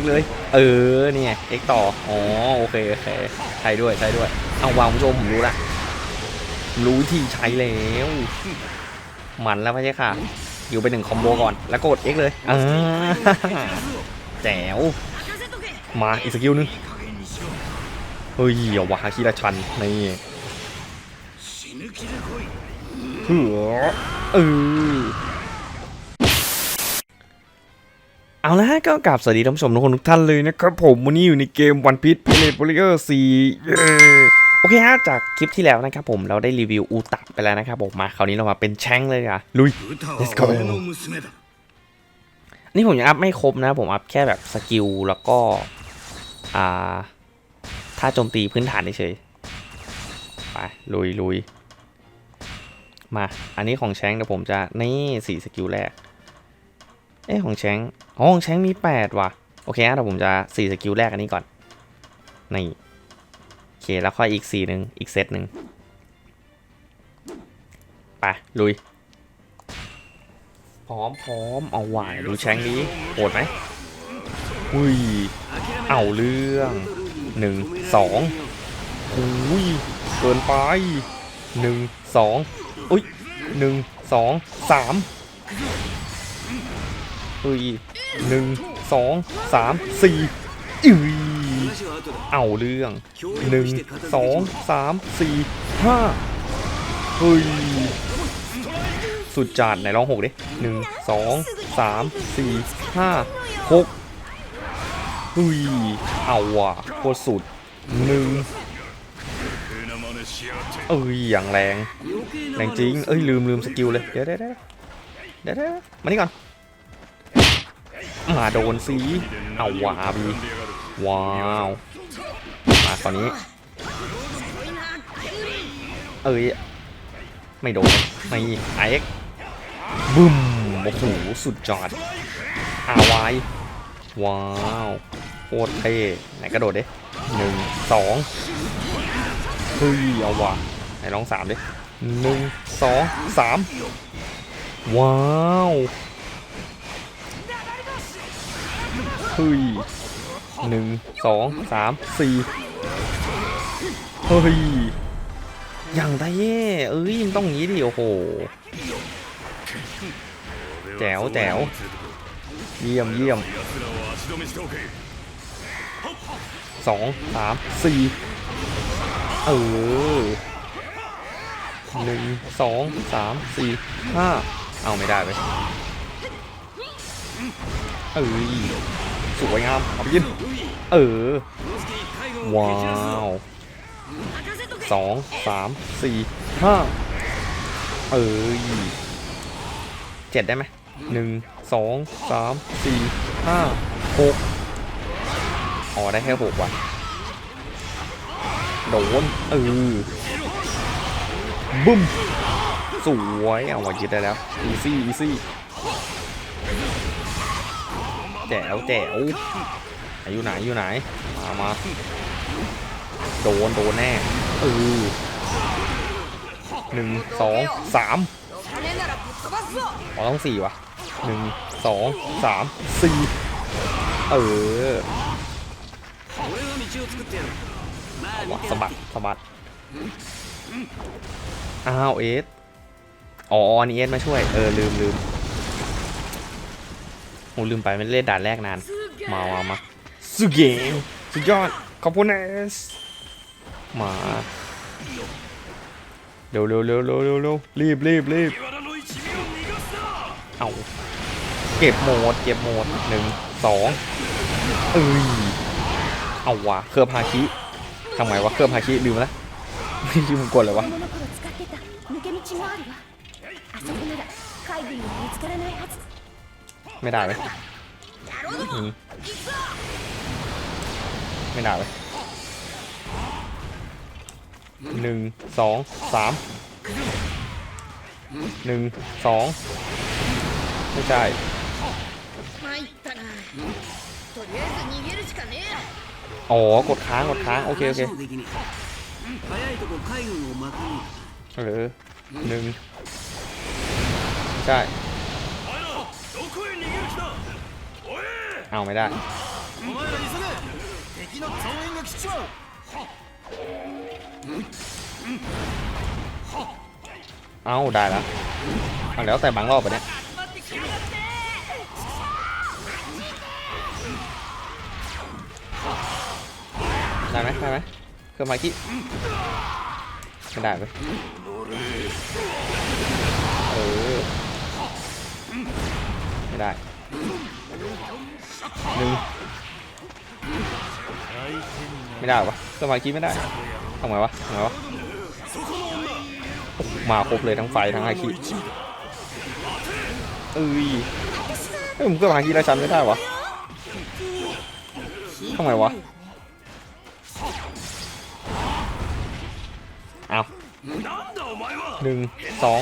X เลย เออ นี่ไง X ต่อ อ๋อ โอเคโอเคใช้ด้วยใช้ด้วย เอาวางคุณผู้ชมผมรู้ละผมรู้วิธีใช้แล้วมันแล้วไม่ใช่ค่ะ อยู่ไปหนึ่งคอมโบก่อน แล้วกด X เลยอ่าแจ๋ว มาอีกสกิลหนึง เฮ้ยเอาวะคีราชัน นี่เหือเออ เอาละฮะก็กลับสวัสดีท่านผู้ชมทุกคนทุกท่านเลยนะครับผมวันนี้อยู่ในเกมวันพิษเพลย์บริเกอร์สี่โอเคฮะจากคลิปที่แล้วนะครับผมเราได้รีวิวอูตับไปแล้วนะครับผมมาคราวนี้เรามาเป็นแช่งเลยค่ะลุย let's go นี่ผมยังอัพไม่ครบนะผมอัพแค่แบบสกิลแล้วก็อ่าถ้าโจมตีพื้นฐานเฉยไปลุยลุยมาอันนี้ของแช้งเดี๋ยวผมจะนี่สี่สกิลแรก เอ้ของแชงค์อ๋อของแชงค์มีแปดว่ะ โอเคนะเดี๋ยวผมจะสี่สกิลแรกอันนี้ก่อน นี่ โอเค แล้วค่อยอีกสี่หนึ่งอีกเซตหนึ่งไป ลุย พร้อมพร้อมเอาไหวดูแชงค์นี้โหดไหมอุ้ย เอาเรื่องหนึ่งสองอุ้ยเกินไปหนึ่งสองอุ้ยหนึ่งสองสาม เฮ้ยหนึ่งสองสามสี่อือเอาเรื่องหนึ่งสองสามสี่ห้าเฮ้ยสุดจัดไหนลองหกดิหนึ่งสองสามสี่ห้าหกเฮ้ยเอาว่ะโคตรสุดหนึ่งเอ้ยอย่างแรงแรงจริงเอ้ยลืมลืมสกิลเลยเดี๋ยวเดี๋ยวเดี๋ยวเดี๋ยวมานี่ก่อน มาโดนสีเอาวาบีว้าวมาตอนนี้ เอ้ยไม่โดนไม่ไอเอ็กบึ้มโอ้โหสุดจอดอาวายว้าวโคตรเท่ไหนกระโดดดิหนึ่งสองเฮ้ยเอาว่ะไหนลองสามดิหนึ่งสองสามว้าว เฮ้ยหนึ่งสองสามสี่เฮ้ยอย่างได้เย่เอ้ยมันต้องงี้ดิโอ้โหแจ๋วแจ๋วเยี่ยมเยี่ยมสองสามสี่เออหนึ่งสองสามสี่ห้าเอาไม่ได้ไปเอ้ย สวยงามเอาไปกิน เออ ว้าวสองสามสี่ห้าเอ้ยเจ็ดได้ไหมหนึ่งสองสามสี่ห้าหกอ๋อได้แค่หกว่ะโดนเออบึ้มสวยเอาไว้ยึดได้แล้วอีซี่อีซี่ แจ๋วแจ๋วอยู่ไหนอยู่ไหน มามาโดนโดนแน่เออหนึ่งสองสามอ๋อต้องสี่วะหนึ่งสองสามสี่เออสะบัดสะบัดอ้าวเอสอ๋อนี่เอสมาช่วย เออ ลืมลืม โหลืมไปไม่ได้เล่นด่านแรกนานมามามาสุเกงสุดยอด ขอบคุณเอสมาเร็วเร็วเร็วเร็วเร็วเร็วรีบรีบรีบเอาเก็บโหมด เก็บโหมดหนึ่งสองเอ้ยเอาวะเครือบฮาคิทำไงวะเครือบฮาคิลืมแล้วไม่ลืมกดเลยวะ ไม่ได้เลยไม่ได้เลยหนึ่งสองสามหนึ่งสองไม่ใช่อ๋อกดค้างกดค้าง โอเค โอเคเออหนึ่งใช่ เอาไม่ได้ เอาได้แล้วเอาแล้วแต่บังรอบไปเนี่ยได้ไหมได้ไหมเครื่องไม้กี้ไม่ได้เลยเออไม่ได้ หนึ่งไม่ได้วะสมาคิไม่ได้ทำไมวะทำไมวะมาครบเลยทั้งไฟทั้งอาคีเอ้ยเอ้ผมก็หาคีราชันไม่ได้วะทำไมวะเอาหนึ่งสอง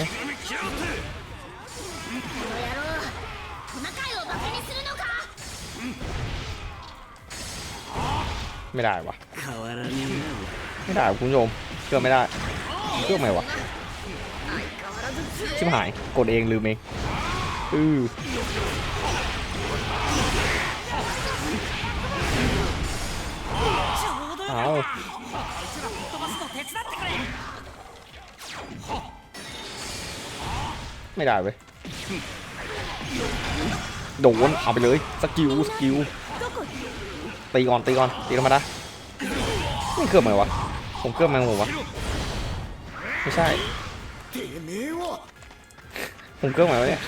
ไม่ได้วะไม่ได้คุณผู้ชมเชื่อไม่ได้เชื่อไหมวะชิบหายกดเองลืมเองอือเอาไม่ได้เว้ยโดนเอาไปเลยสกิลสกิล ตีก่อนตีก่อนตีธรรมดานี่เครื่องไหมวะผมเครื่องแมงมุมวะไม่ใช่ผมเครื่องไหมวะเนี่ย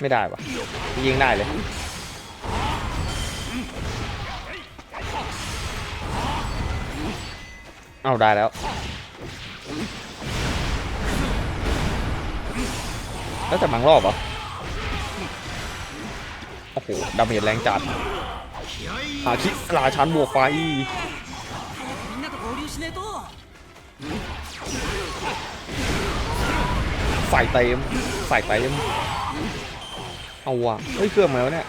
ไม่ได้ปะยิงได้เลย เอาได้แล้ว แล้วแต่บางรอบเหรอ โอ้โห ดาเมจแรงจัดหาคิราชันบวกไฟใส่เต็มใส่เต็มเอาว่ะเฮ้ยเครื่องไหมวะเนี่ย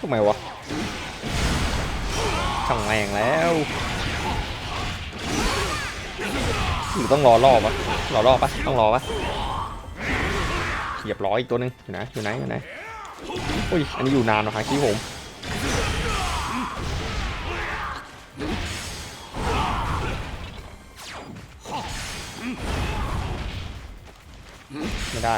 ทำไมวะ ช่างแรงแล้วหรือต้องรอรอบปะรอรอบปะต้องรอปะเหยียบร้อยอีกตัวหนึงอยู่ไหนอยู่ไหนอยู่ไหนอุ้ยอันนี้อยู่นานหรอฮะคีผมไม่ได้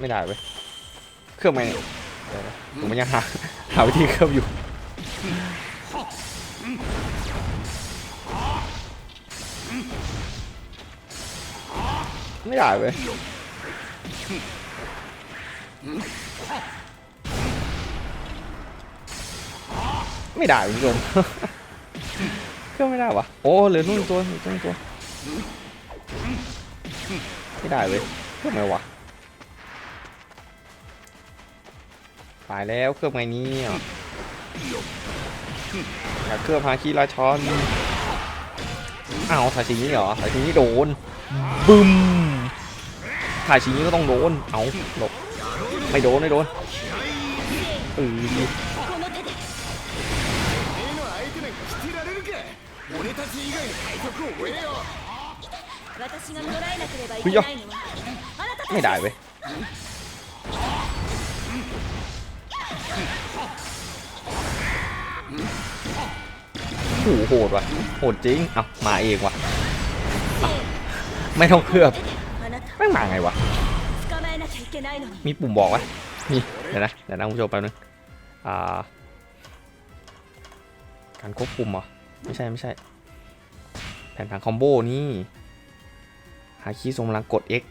ไม่ได้เว้ย รื่องไม่เนี่ยเดี๋ยวนะผมมันยังหาหาวิธีเครื่องอยู่ไม่ได้เว้ยไม่ได้คุณผู้ชมเครื่องไม่ได้วะโอ้เหลือนู่นตัวเหลือนู่นตัวไม่ได้เว้ยเครื่องไงวะายแล้วเครื่องไงนี้อยากเครื่องพาคีราชอนอ้าวถ่ายชิงนี้เหรอถ่ายชิงนี้โดนบึ้มถ่ายชิงนี้ก็ต้องโดนเอาหลบไม่โดนไม่โดนเออไม่ได้เว้ย โอ้โหดวะโหดจริงเอ้ามาเองวะไม่ต้องเคลือบไม่มาไงวะ มีปุ่มบอกวะมีเดี๋ยวนะเดี๋ยวนะคุณผู้ชมแป๊บนึงอ่าการควบคุมเหรอไม่ใช่ไม่ใช่ แผนผังคอมโบนี่ฮาคิทรงพลังกด X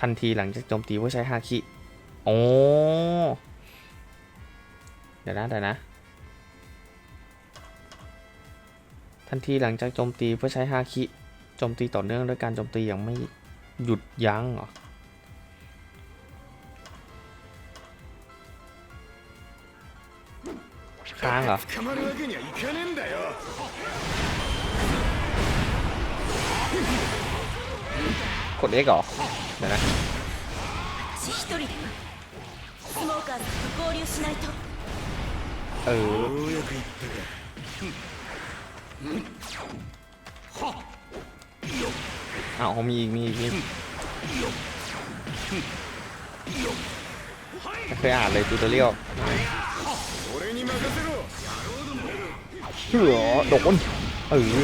ทันทีหลังจากโจมตีเพื่อใช้ฮาคิโอ้ ดี๋ยวนะเดี๋ยวนะ ทันทีหลังจากโจมตีเพื่อใช้ฮาคิโจมตีต่อเนื่องด้วยการโจมตีอย่างไม่หยุดยั้งเหรอค้างเหรอกดเอ็กหรอเดี๋ยวนะ เออเอาเขามีอีกมีอีกมีไม่เคยอ่านเลยตูตอเรียลเชื่อโดนเออ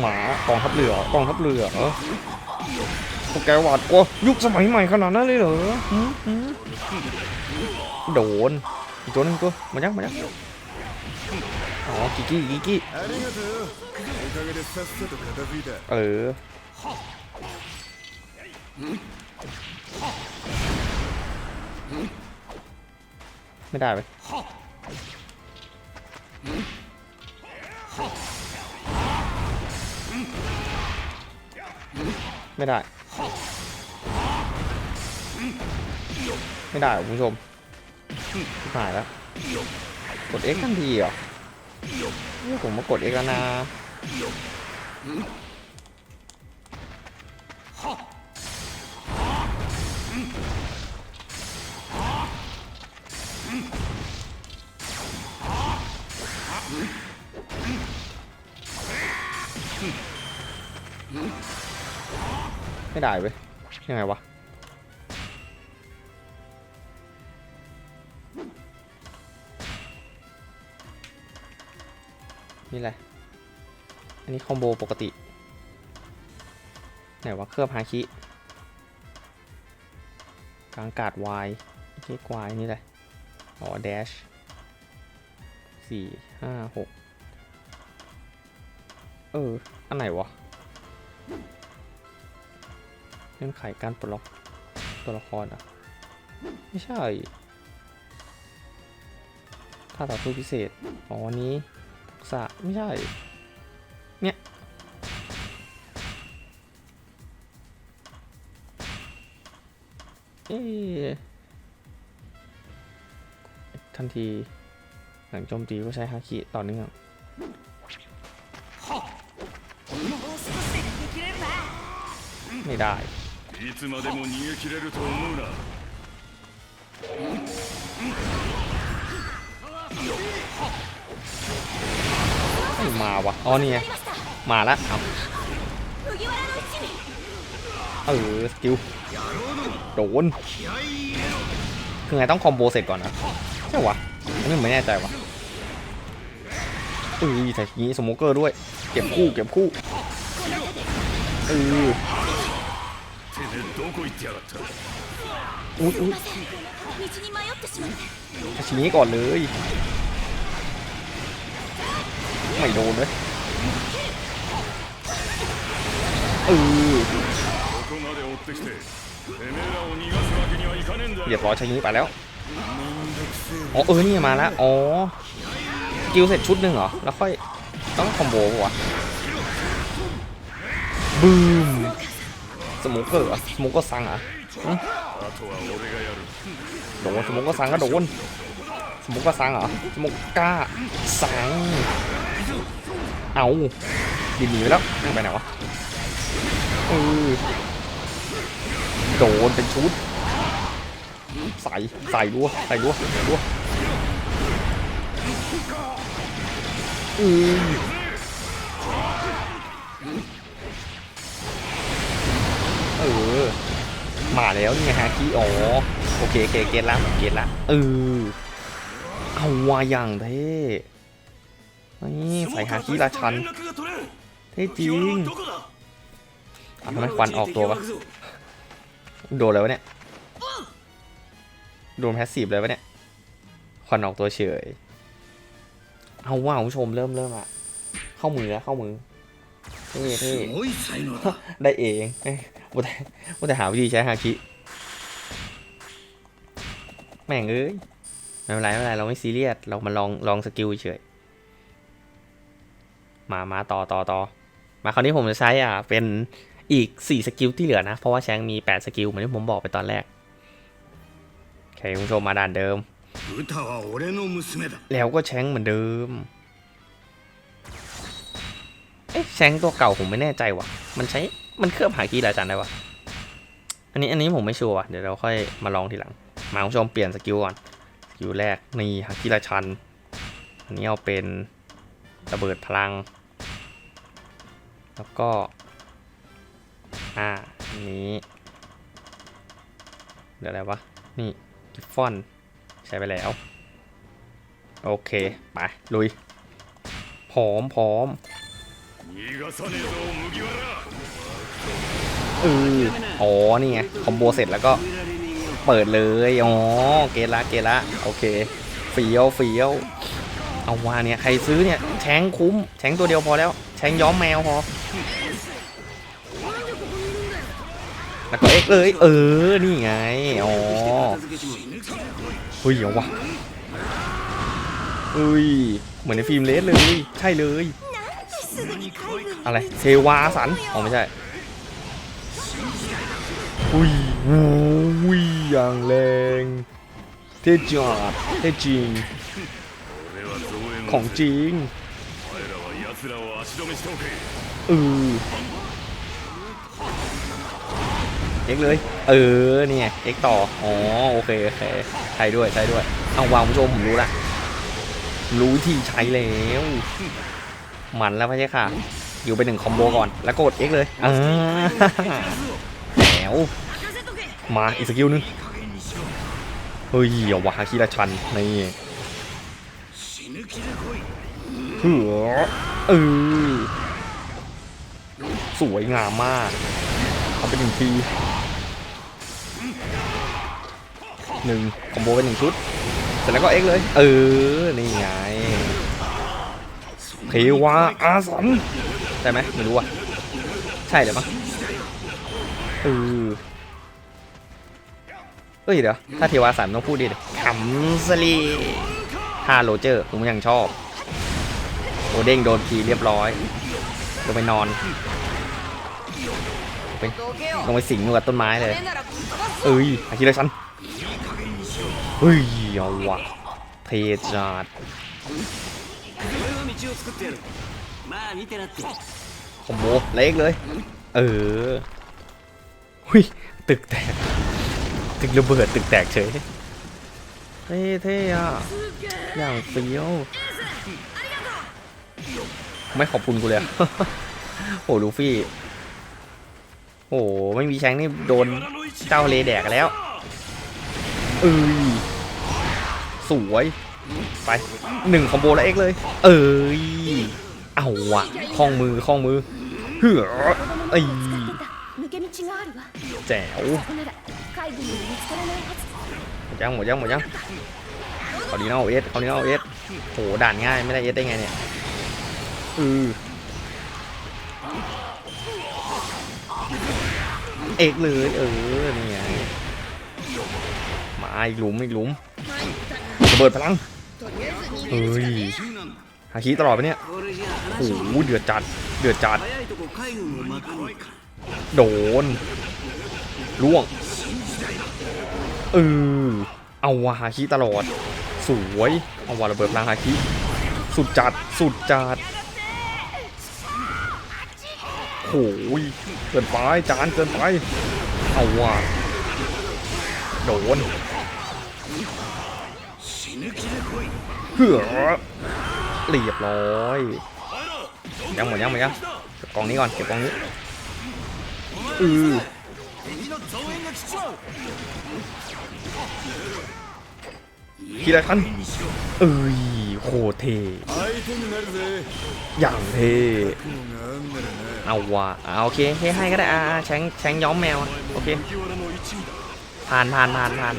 หมากองทัพเรือกองทัพเรือเออพวกแกหวาดกลัวยุคสมัยใหม่ขนาดนั้นเลยเหรอ โดนอีกตัวนึงตัมายังมายังอ๋อกิกี้กิกี้เออไม่ได้ไหมไม่ได้ ไม่ได้คุณผู้ชม หายแล้วกด X ทันทีเหรอนี่ผมมากด X แล้วนะไม่ได้เว้ยยังไงวะ นี่แหละ อันนี้คอมโบปกติ ไหนวะเครือบฮาคิกลางกาศวายเจ๊กวายนี่แหละ อ๋อแดชสี่ห้าหกเออ อันไหนวะเงื่อนไขการปลดล็อกตัวละครอะ ไม่ใช่ ถ้าต่อสู้พิเศษ อ๋ออันนี้ ษะไม่ใช่ เนี่ย เอ๊ะทันที หลังโจมตีก็ใช้ฮาคิต่อเนื่อง ไม่ได้ いつまでも逃げ切れると思うな มาวะอ๋อนี่ไงมาและเอาเออสกิลโดนคือไงต้องคอมโบเสร็จก่อนนะใช่วะอันไม่แน่ใจวะอือยแต่ทีนี้สโมเกอร์ด้วย เก็บคู่เก็บคู่เอออุ้ยอุ้ยชี้นี้ก่อนเลย ไม่โดนเลยเออเรียบร้อยใช้นี้ไปแล้ว อ๋อเออนี่มาแล้ว อ๋อ กิลเสร็จชุดหนึ่งเหรอ แล้วค่อยต้องคอมโบวะบูม สมุกเกอร์สมุกก็สังอะโดนสมุกก็สังก็โดนสมุกก็สังเหรอสมุกกล้าสัง เอาดินหนีไปแล้วไปไหนวะเออโดนเป็นชุดใส่ใส่รัวใส่รัวใส่รัวอือเออ มาแล้วนี่ไงฮะคีอ๋อโอเคเคเกตละเกตละเออเอาวาอย่างเท่ นี่ใส่ฮาคิราชันเท่จริงทำไมควันออกตัววะโดนเลยวะเนี่ยโดนแพสซีฟเลยวะเนี่ยควันออกตัวเฉยเอาว่าคุณผู้ชมเริ่มเริ่มอะเข้ามือแล้วเข้ามือเท่เท่ได้เองว่าแต่ว่าแต่หาวิธีใช้ฮาคิแม่งเอ้ยไม่เป็นไรไม่เป็นไรเราไม่ซีเรียสเรามาลองลองสกิลเฉย มามาต่อต่อต่อมาคราวนี้ผมจะใช้อะเป็นอีก 4 สกิลที่เหลือนะ เพราะว่าแชงมี 8 สกิล เหมือนที่ผมบอกไปตอนแรก โอเคคุณผู้ชมมาด่านเดิม แล้วก็แชงเหมือนเดิม เอ๊ะแชงตัวเก่าผมไม่แน่ใจว่ะ มันใช้ มันเคลือบหากีฬาจันได้ว่ะอันนี้อันนี้ผมไม่ชัวร์เดี๋ยวเราค่อยมาลองทีหลัง มาคุณผู้ชมเปลี่ยนสกิลก่อนสกิลแรกนี่หากีฬาชัน อันนี้เอาเป็นระเบิดพลัง แล้วก็ อ่า นี้เดี๋ยวอะไรวะ นี่กิฟฟอน ใช้ไปแล้ว โอเค ไป ลุย พร้อมพร้อมเอออ๋อ นี่ไง คอมโบเสร็จแล้วก็เปิดเลย อ๋อ เกละเกละโอเคเฟียวเฟียวเอาว่าเนี่ย ใครซื้อเนี่ย แทงคุ้ม แทงตัวเดียวพอแล้ว แทงย้อมแมวพอ แล้วก็เอ็กเลยเออ นี่ไง อ๋อเฮ้ยเดี๋ยววะเฮ้ย เหมือนในฟิล์มเลสเลย ใช่เลย อะไร เซวาสันอ๋อไม่ใช่อุ้ยอุ้ยอย่างแรงเท่จัดเท่จริง ของจริง เออเอ็กเลย เออเนี่ยเอ็กต่อ อ๋อ โอเคโอเคใช้ด้วยใช้ด้วย เอาวางผู้ชมผมรู้ละ รู้ที่ใช้แล้ว มันแล้วไม่ใช่ค่ะ อยู่ไปหนึ่งคอมโบก่อน แล้วกดเอ็กเลยอ่าแล้วมาอีกสกิลนึง เฮ้ยอย่าาคิราชัน นี่เออ สวยงามมากเอาไปหนึ่งทีหนึ่งคอมโบเป็นหนึ่งชุด เสร็จแล้วก็เอ็กเลย เออ นี่ไงเทวาอาสันใช่ไหมไม่รู้อะ ใช่เดี๋ยวมั้งเออเอ้ยเดี๋ยว ถ้าเทวาอาสันต้องพูดดิขำสลีท่าโรเจอร์ผมยังชอบ โอเด้งโดนทีเรียบร้อยลงไปนอน ไปลงไปสิงอยู่กับต้นไม้เลย เอ้ยอาคิราชันเฮ้ยเอาวะเทจัดคอมโบเล็กเลย เออหุยตึกแตก ตึกระเบิดตึกแตกเฉย เท่เท่อะอย่างเฟี้ยวไม่ขอบคุณกูเลยโอ้ลูฟี่ โอ้ไม่มีแชงนี่โดนเจ้าเลแดกแล้วเอ้ยสวยไปหนึ่งคอมโบแล้วเอ็กเลย เอ้ยเอาวะคล้องมือคล้องมือเฮือไอ้แจ๋วหมดยังหมดยังหมดยังคอร์ดีนัาเอสเขาดีนัาเอสโหด่านง่ายไม่ได้เอสได้ไงเนี่ยอือ เอกเลยเออเนี่ยมาอีกหลุมอีกหลุมระเบิดพลังเฮ้ยฮาคิตลอดไปเนี่ยโอ้โหเดือดจัดเดือดจัด โดนล่วงเออเอาวะฮาคิตลอด สวย เอาวะระเบิดพลังฮาคิ สุดจัดสุดจัด โอ้ยเกินไปจานเกินไปเอาว่ะโดนเหือเรียบร้อยยังหมดยังหมดยังเก็บกองนี้ก่อนเก็บกองนี้อือ ทีละขั้นเอ้ยโคเทอย่างเทเอาวะเอาโอเคให้ให้ก็ได้อ่าแชงแชงย้อมแมวโอเคผ่านผ่านผ่านผ่าน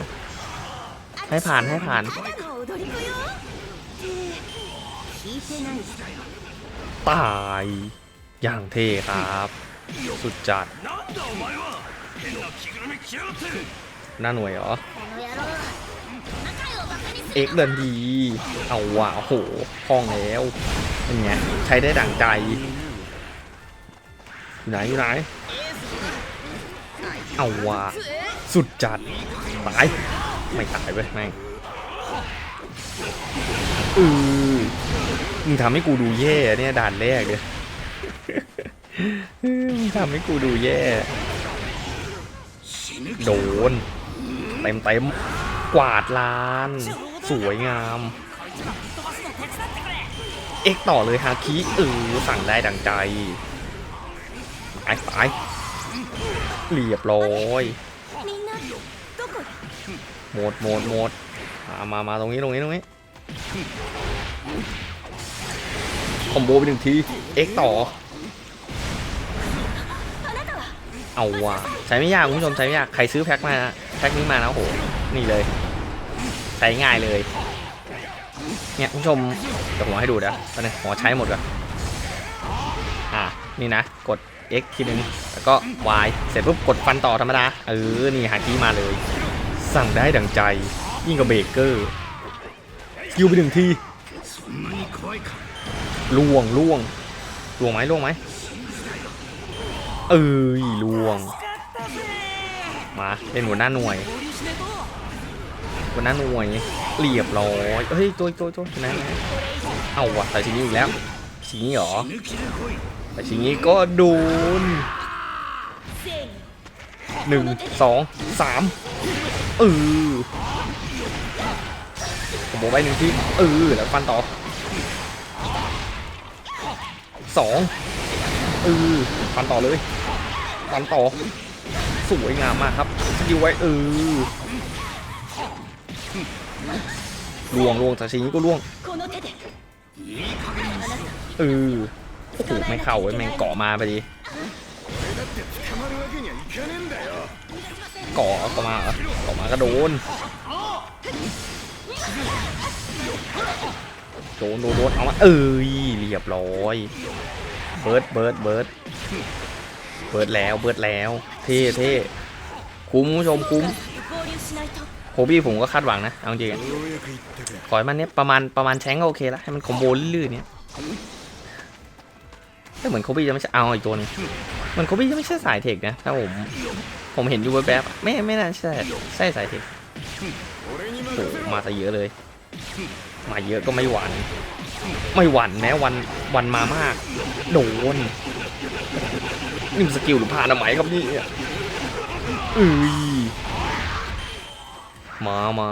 ให้ผ่านให้ผ่านตายอย่างเทครับ สุดจัดหน้าหน่วยเหรอ เอ็กเดินดี เอาว่ะโอ้โหคล่องแล้วเป็นไงใช้ได้ดั่งใจ อยู่ไหนอยู่ไหน เอาว่ะสุดจัด ตาย ไม่ตายเว้ยแม่งอือมึงทำให้กูดูแย่เนี่ยด่านแรกเลยมึงทำให้กูดูแย่ โดน เต็มเต็มกวาดลาน สวยงาม เอ็กต่อเลยฮาคิเออสั่งได้ดังใจไายตายเรียบร้อยหมดหมดหมดมามามาตรงนี้ตรงนี้ตรงนี้คอมโบไปหนึ่งที เอ็กต่อ เอาว่ะใช้ไม่ยากคุณผู้ชมใช้ไม่ยาก ใครซื้อแพ็คมาแพ็คนี้มานะโห นี่เลย ใช้ง่ายเลย เนี่ยคุณผู้ชมเดี๋ยวผมให้ดูนะตอนนี้ผมใช้หมดก่อนอ่านี่นะ กด X ทีนึง แล้วก็ Y เสร็จปุ๊บกดฟันต่อธรรมดา เออ นี่หากี้มาเลย สั่งได้ดังใจ ยิ่งกับเบรกเกอร์ยิวไปหนึ่งทีล่วงล่วงล่วงไหมล่วงไหมเอ้ยล่วง มาเป็นหัวหน้าหน่วย วันนั้นหน่วยเรียบร้อยเฮ้ยตัวตัวตัวชนะเอาว่ะแต่ชินี้อีกแล้วชินี้หรอแต่ชินี้ก็โดนหนึ่งสองสามเออผมบอกไปหนึ่งที่เออแล้วฟันต่อสองเออฟันต่อเลยฟันต่อสวยงามมากครับสกิลไว้เออ ล่วงล่วงซาชิมิก็ล่วงเออโอ้โหไม่เข้าไอ้แมงเกาะมาพอดีเกาะเกาะมาเหรอเกาะมาก็โดนโดนโดนโดนเอามาเอ้ยเรียบร้อยเบิร์ดเบิร์ดเบิร์ดเบิร์ดแล้วเบิร์ดแล้วเท่เท่คุ้มผู้ชมคุ้ม โคบี้ผมก็คาดหวังนะ เอาจริงขอให้มันเนี้ยประมาณประมาณแชงก็โอเคแล้วให้มันคอมโบลื่นๆเนี้ยแต่เหมือนโคบี้จะไม่ใช่เอาอีกตัวนึงเหมือนโคบี้จะไม่ใช่สายเทคนะถ้าผมผมเห็นอยู่แวบๆไม่ไม่น่าใช่ใช่สายเทคโอ้มาซะเยอะเลย มาเยอะก็ไม่หวานไม่หวั่นแม้วันวันมามาก โดนนี่สกิลหรือผ่านอำไหมครับนี่อ้ย มามา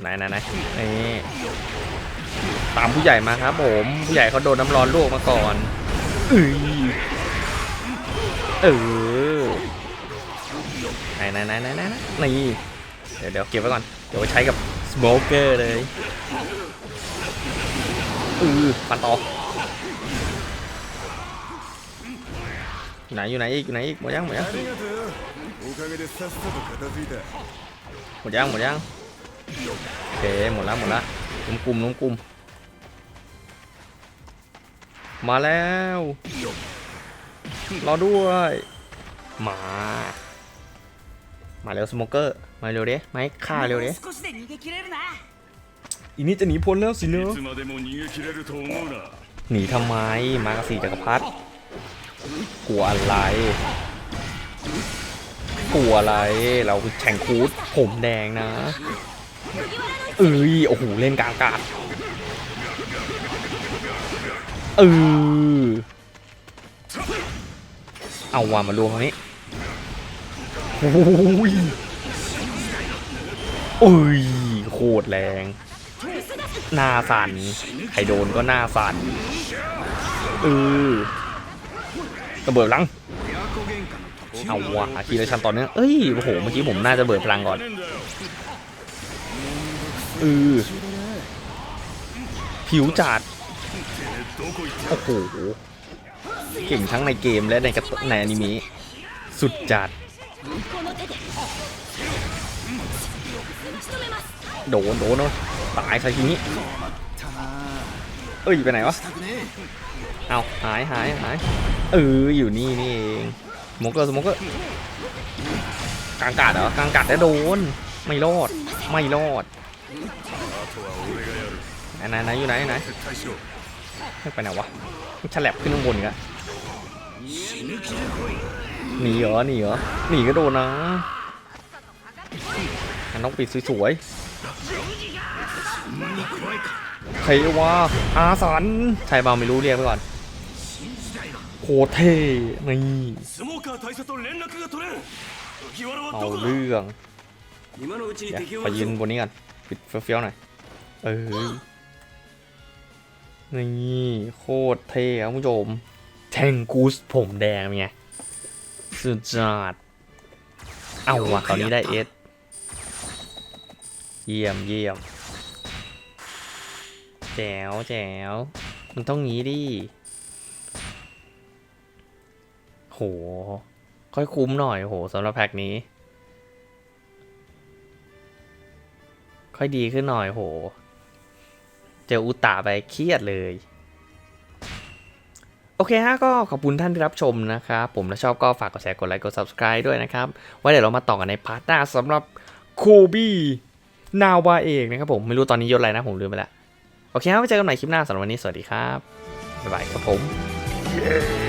ไหนไหนไหนนี่ตามผู้ใหญ่มาครับผมผู้ใหญ่เขาโดนน้ำร้อนลวกมาก่อนเอ้ยเออไหนไหนไหนไหนไหนนี่เดี๋ยวเดี๋ยวเก็บไว้ก่อนเดี๋ยวไว้ใช้กับสโมเกอร์เลยอือปันต่ออยู่ไหนอยู่ไหนอีกอยู่ไหนอีกหมดยังหมดยัง มดยังหมดยังโอเคหมดแล้วหมดแล้วลุมกลุ่มลุกลุ่มมาแล้วรอด้วยมามาเร็วสโมเกอร์มาเร็วเด้ไม่ฆ่าเร็วเด้อีนี่จะหนีพ้นแล้วสินะหนีทำไมมากระสีจักรพรรดิกลัวอะไร กลัวอะไร เราแข่งคูดผมแดงนะ เอ้ย โอ้โห เล่นกลางอากาศเออเอาว่ามาลวงตรงนี้โอ้ยเอ้ย โคตรแรง หน้าสั่นใครโดนก็หน้าสั่นเออระเบิดลัง เอาวะทีละชันตอนนี้เอ้ยโอ้โหเมื่อกี้ผมน่าจะเบิดพลังก่อนอือผิวจัดโอ้โหเก่งทั้งในเกมและในกระในอนิเมะสุดจัด โดนโดนาะตายซะทีนี้เอ้ยไปไหนวะ เอาหายหายหายเอออยู่นี่นี่เอง สมกเกอร์สมกก็กลางกาดเหรอกลางกาดแล้วโดน ไม่รอด ไม่รอดอันไหนนอยู่ไหนอยู่ไหนไปไหนวะฉลับขึ้นข้างบนกันหนีเหรอหนีเหรอหนีก็โดนนะน้องปิดสวยๆใครวะอาสันชายบาไม่รู้เรียกไปก่อน โคเท่นี่เอาเรื่องไปยืนบนนี้กันปิดเฟี้ยวๆหน่อย เออ นี่โคตรเท่ครับผู้ชม แทงกูสผมแดงไง สุดยอด เอาว่ะคราวนี้ได้เอสเยี่ยมเยี่ยมแจ๋วแจ๋วมันต้องงี้ดิ โห ค่อยคุ้มหน่อยโหสำหรับแพ็กนี้ ค่อยดีขึ้นหน่อยโห เจออุตตะไปเครียดเลย โอเคฮะก็ขอบคุณท่านที่รับชมนะครับ ผมถ้าชอบก็ฝากกดแชร์กดไลค์กด subscribe ด้วยนะครับ ไว้เดี๋ยวเรามาต่อกันในพาร์ทหน้าสำหรับโคบี้นาวาเอกนะครับผมไม่รู้ตอนนี้ยศอะไรนะผมลืมไปแล้ว โอเคครับไว้เจอกันใหม่คลิปหน้าสำหรับวันนี้สวัสดีครับ บ๊ายบายครับผม Yeah!